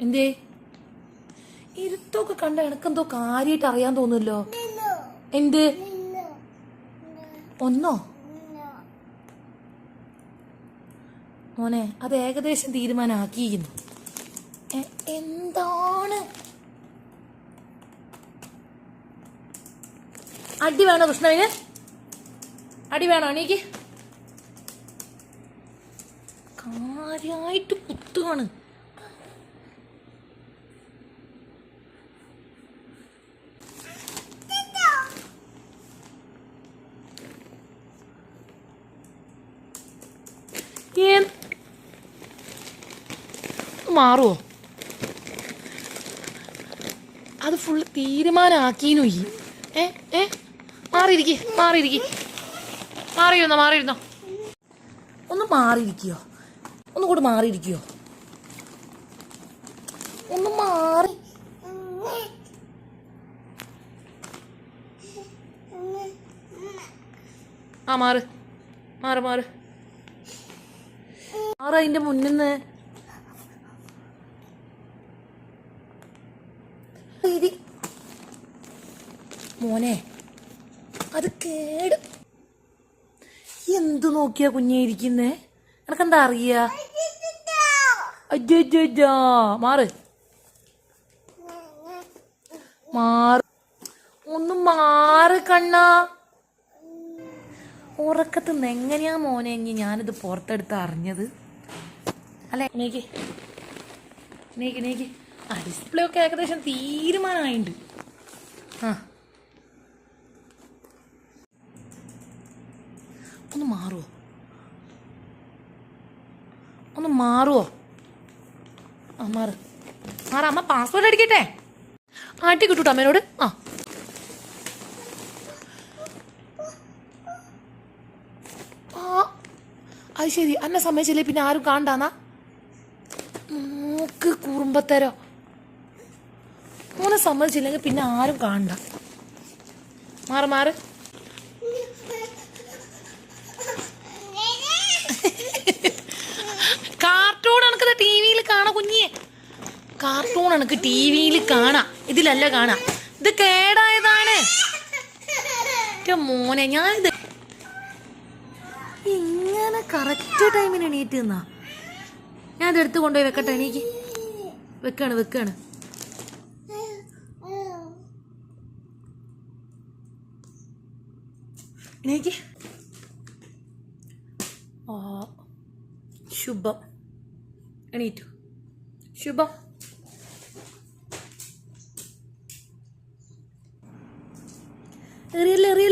എന്തേ? ഇരുത്തൊക്കെ കണ്ട എനക്കെന്തോ കാര്യായിട്ട് അറിയാൻ തോന്നുമല്ലോ എന്ത്? ഒന്നോ? മോനെ അത് ഏകദേശം തീരുമാനാക്കിയിരുന്നു എന്താണ്? അടി വേണോ കൃഷ്ണവിന് അടി വേണോ എനിക്ക് കാര്യായിട്ട് കുത്തുകയാണ് മാറുവോ? അത് ഫുള്ള് തീരുമാനമാക്കീനു ഈ ഏ ഏ? മാറിയിരിക്കേ മാറിയിരിക്കേ. മാറിയിരുന്നോ മാറിയിരുന്നോ? ഒന്ന് മാറിയിരിക്കോ? ഒന്നും കൂടെ മാറിയിരിക്കോ? ഒന്ന് മാറി. ആ മാറ്. മാറ് മാറ്. മാറ് അതിന്റെ മുന്നിന്ന്. മോനെ അത് കേട്. എന്തു നോക്കിയാ കുഞ്ഞെ ഇരിക്കുന്നേ? എനക്കെന്താ അറിയാ? അജ്ജോ മാറ്. മാറ്. ഒന്ന് മാറ് കണ്ണാ. ഉറക്കത്ത് നിന്ന് എങ്ങനെയാ മോനെ ഞാനിത് പുറത്തെടുത്ത് അറിഞ്ഞത്? അല്ലെ? നീക്കി. നീക്കി നീക്ക്. ആ ഡിസ്പ്ലേ ഒക്കെ ഏകദേശം തീരുമാനമായിട്ടുണ്ട്. ആ. ഒന്ന് മാറുമോ ഒന്ന് മാറുമോ ആ മാറ്. മാറ അമ്മ പാസ്വേഡ് അടിക്കട്ടെ? ആട്ടി കിട്ടൂട്ടോ അമ്മേനോട്? ആ. ആ. അത് ശരി. അന്നെ സമ്മതിച്ചില്ലേ പിന്നെ ആരും കാണണ്ടാന്നാ? നോക്ക് കുറുമ്പത്തരോ മോനെ സമ്മതിച്ചില്ലെങ്കിൽ പിന്നെ ആരും കാണണ്ട. മാറി മാറി. കാർട്ടൂൺ എനിക്ക് ടി വിയിൽ കാണാം കുഞ്ഞിയെ കാർട്ടൂൺ എനക്ക് ടി വിയിൽ കാണാം. ഇതിലല്ല കാണാം. ഇത് കേടായതാണ്. മോനെ ഞാനിത് ഇങ്ങനെ കറക്റ്റ് ടൈമിന് എണീറ്റ് നിന്നാ? ഞാൻ ഇത് എടുത്ത് കൊണ്ടുപോയി വെക്കട്ടെ എനിക്ക്? വെക്കാണ് വെക്കാണ്. ശുഭം. എണീറ്റു. ശുഭം. എറിയല്ലേ എറിയല്ലേ?